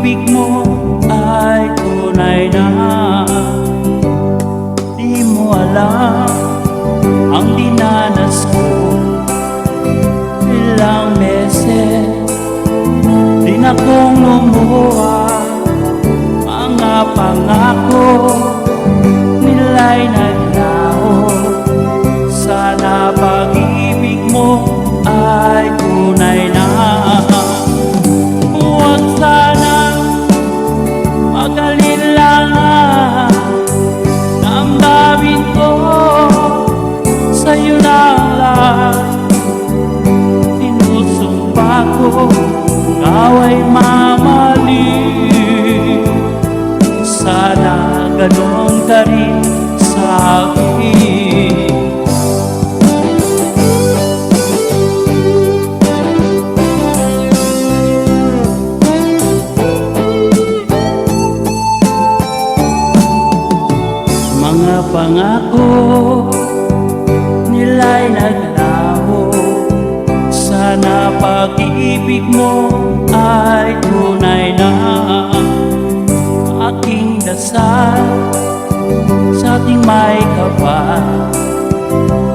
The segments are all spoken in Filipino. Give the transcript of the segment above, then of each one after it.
pag-ibig mo ay tunay na. Di mo alam ang dinanas ko. Ilang beses din akong lumuha Mga pangako. Lang Sinusumpa ko ikaw ay mamaling Sana ganon ka rin sa akin. Mga pangako nila'y naglaho. Sana pag-ibig mo ay tunay na Aking dasal. Sa ating may kapal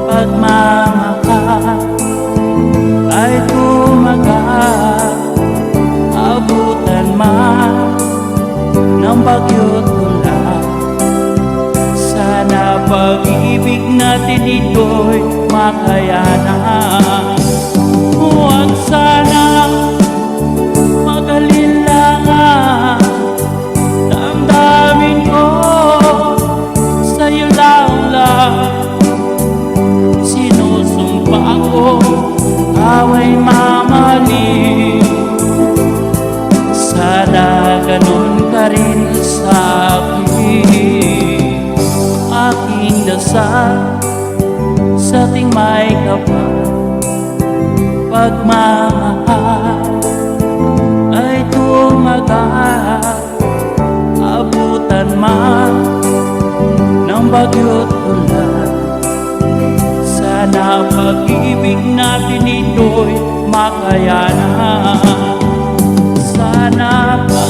Pagmamahal ay tumagal. Abutan man ng bagyo't pag-ibig natin ito'y makayanan Huwag sana ating may kapal Pagmamahal ay tumagal. Abutan man ng bagyo't ulan Sana pag-ibig natin ito'y makayanan. Sana mo